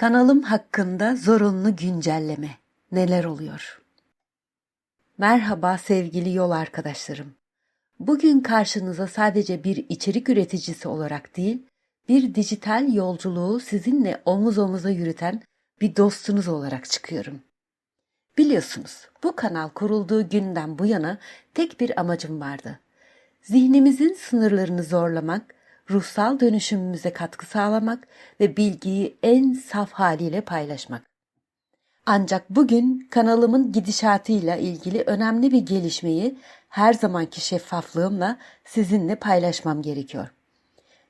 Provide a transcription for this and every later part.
Kanalım hakkında zorunlu güncelleme. Neler oluyor? Merhaba sevgili yol arkadaşlarım. Bugün karşınıza sadece bir içerik üreticisi olarak değil, bir dijital yolculuğu sizinle omuz omuza yürüten bir dostunuz olarak çıkıyorum. Biliyorsunuz, bu kanal kurulduğu günden bu yana tek bir amacım vardı. Zihnimizin sınırlarını zorlamak, ruhsal dönüşümümüze katkı sağlamak ve bilgiyi en saf haliyle paylaşmak. Ancak bugün kanalımın gidişatıyla ilgili önemli bir gelişmeyi her zamanki şeffaflığımla sizinle paylaşmam gerekiyor.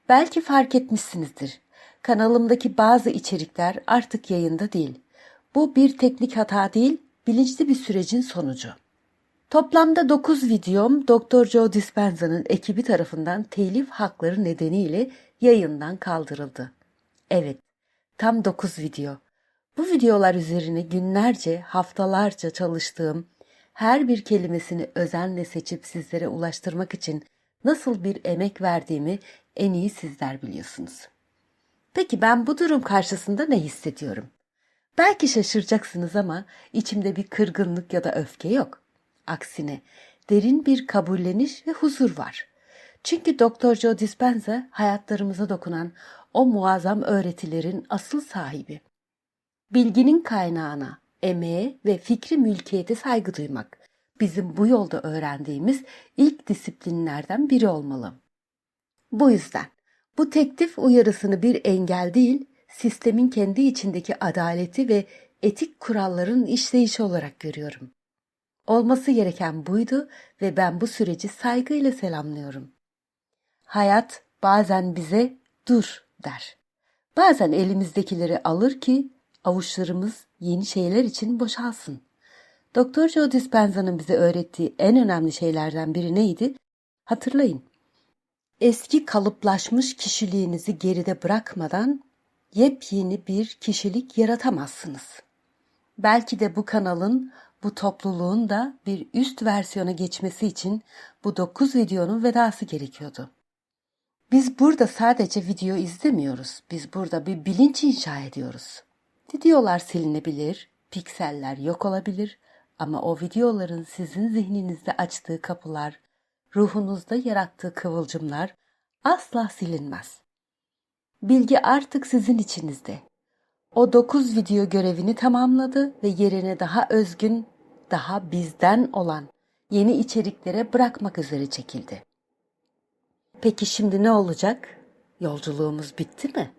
Belki fark etmişsinizdir. Kanalımdaki bazı içerikler artık yayında değil. Bu bir teknik hata değil, bilinçli bir sürecin sonucu. Toplamda 9 videom Dr. Joe Dispenza'nın ekibi tarafından telif hakları nedeniyle yayından kaldırıldı. Evet, tam 9 video. Bu videolar üzerine günlerce, haftalarca çalıştığım, her bir kelimesini özenle seçip sizlere ulaştırmak için nasıl bir emek verdiğimi en iyi sizler biliyorsunuz. Peki ben bu durum karşısında ne hissediyorum? Belki şaşıracaksınız ama içimde bir kırgınlık ya da öfke yok. Aksine derin bir kabulleniş ve huzur var. Çünkü Dr. Joe Dispenza hayatlarımıza dokunan o muazzam öğretilerin asıl sahibi. Bilginin kaynağına, emeğe ve fikri mülkiyete saygı duymak bizim bu yolda öğrendiğimiz ilk disiplinlerden biri olmalı. Bu yüzden bu teklif uyarısını bir engel değil, sistemin kendi içindeki adaleti ve etik kuralların işleyişi olarak görüyorum. Olması gereken buydu ve ben bu süreci saygıyla selamlıyorum. Hayat bazen bize dur der. Bazen elimizdekileri alır ki avuçlarımız yeni şeyler için boşalsın. Doktor Joe Dispenza'nın bize öğrettiği en önemli şeylerden biri neydi? Hatırlayın. Eski kalıplaşmış kişiliğinizi geride bırakmadan yepyeni bir kişilik yaratamazsınız. Belki de bu kanalın bu topluluğun da bir üst versiyona geçmesi için bu 9 videonun vedası gerekiyordu. Biz burada sadece video izlemiyoruz. Biz burada bir bilinç inşa ediyoruz. Videolar silinebilir, pikseller yok olabilir ama o videoların sizin zihninizde açtığı kapılar, ruhunuzda yarattığı kıvılcımlar asla silinmez. Bilgi artık sizin içinizde. O 9 video görevini tamamladı ve yerine daha özgün, daha bizden olan yeni içeriklere bırakmak üzere çekildi. Peki şimdi ne olacak? Yolculuğumuz bitti mi?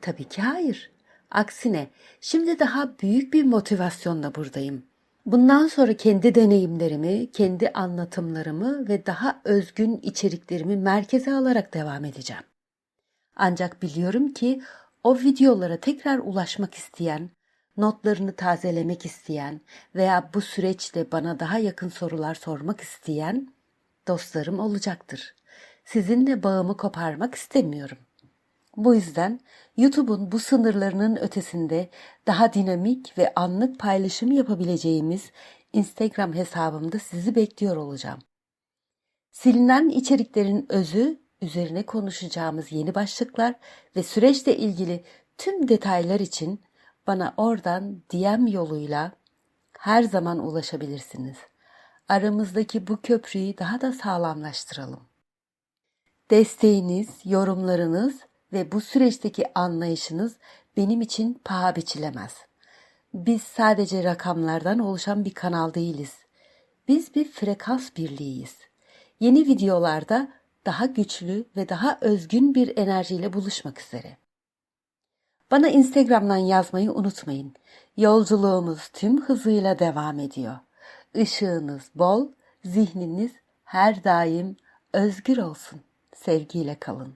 Tabii ki hayır. Aksine şimdi daha büyük bir motivasyonla buradayım. Bundan sonra kendi deneyimlerimi, kendi anlatımlarımı ve daha özgün içeriklerimi merkeze alarak devam edeceğim. Ancak biliyorum ki o videolara tekrar ulaşmak isteyen, notlarını tazelemek isteyen veya bu süreçte bana daha yakın sorular sormak isteyen dostlarım olacaktır. Sizinle bağımı koparmak istemiyorum. Bu yüzden YouTube'un bu sınırlarının ötesinde daha dinamik ve anlık paylaşım yapabileceğimiz Instagram hesabımda sizi bekliyor olacağım. Silinen içeriklerin özü üzerine konuşacağımız yeni başlıklar ve süreçle ilgili tüm detaylar için bana oradan DM yoluyla her zaman ulaşabilirsiniz. Aramızdaki bu köprüyü daha da sağlamlaştıralım. Desteğiniz, yorumlarınız ve bu süreçteki anlayışınız benim için paha biçilemez. Biz sadece rakamlardan oluşan bir kanal değiliz. Biz bir frekans birliğiyiz. Yeni videolarda daha güçlü ve daha özgün bir enerjiyle buluşmak üzere. Bana Instagram'dan yazmayı unutmayın. Yolculuğumuz tüm hızıyla devam ediyor. Işığınız bol, zihniniz her daim özgür olsun. Sevgiyle kalın.